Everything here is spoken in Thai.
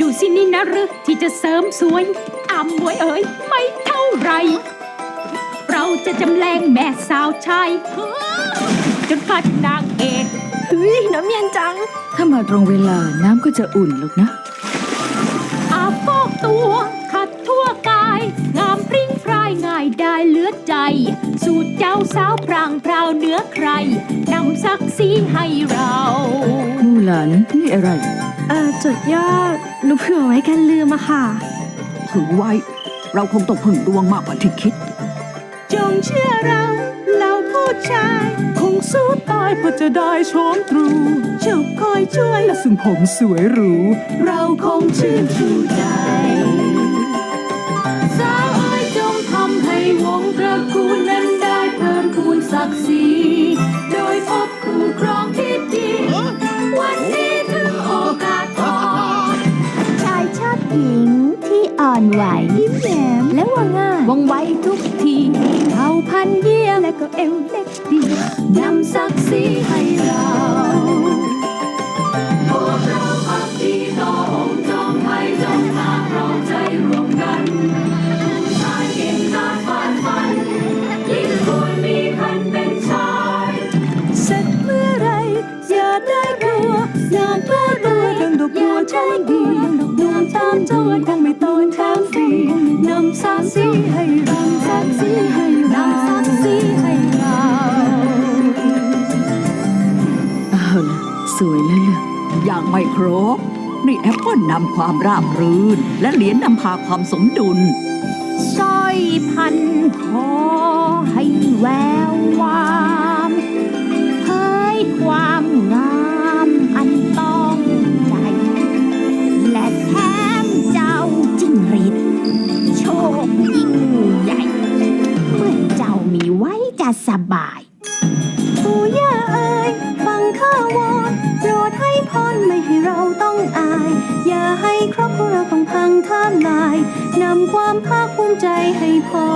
ดูสินี่นะหรือที่จะเสริมสวยอำมวยเอ๋ยไม่เท่าไหรเราจะจำแรงแม่สาวชายจนกลายเป็นนางเอกเฮ้ยน้ำเย็นจัง ถ้ามาตรงเวลาน้ำก็จะอุ่นหรอกนะ อาฟอกตัว ขัดทั่วกาย งามพริ้งพรายง่ายได้เหลือใจ สูตรเจ้าสาวพรางพราวเหนื้อใครนำศักดิ์ศรีให้เรา มูหลานนี่อะไร เอ่อจดยอด หนูเผื่อไว้กันลืมอะค่ะ ถือไว้ เราคงต้องพึ่งดวงมากกว่าที่คิด จงเชื่อเราเราผู้ชาย คงสู้ตายเพื่อจะได้โชมตรูเจ้าคอยช่วยและซึ่งผมสวยหรู เราคงชื่นชูใจ อ่อนไหวยิ้มแย้มและว่าง่ายว่องไวทุกทีเผ่าพันเยี่ยมและก็เอวเล็กดีนำศักดิ์ศรีให้เราพวกเราพักดีต่อองค์จอมไทยจงมาพร้อมใจรวมกันชายเก่งกาจฟาดฟันยิ่งควรมีพันเป็นชายเสร็จเมื่อไรอย่าได้กลัวอย่าก็รัวดัง ดอกบัวใจดีดวงตามจวนคงไม่ต้นแถมฟรีนำศักดิ์ศรีให้เราศักดิ์ศรีให้เรานำศักดิ์ศรีให้เราเอาละสวยแล้วล่ะอย่างไม่ครบนี่แอปเปิลนำความราบรื่น และเหรียญนำพาความสมดุลสร้อยพันคอให้แวว จะสบายปู่ย่าเอ่ยฟังข้าวอนโปรดให้พรไม่ให้เราต้องอาย อย่าให้ครอบครัวเราต้องพังทลายนำความภาคภูมิใจให้พ่อ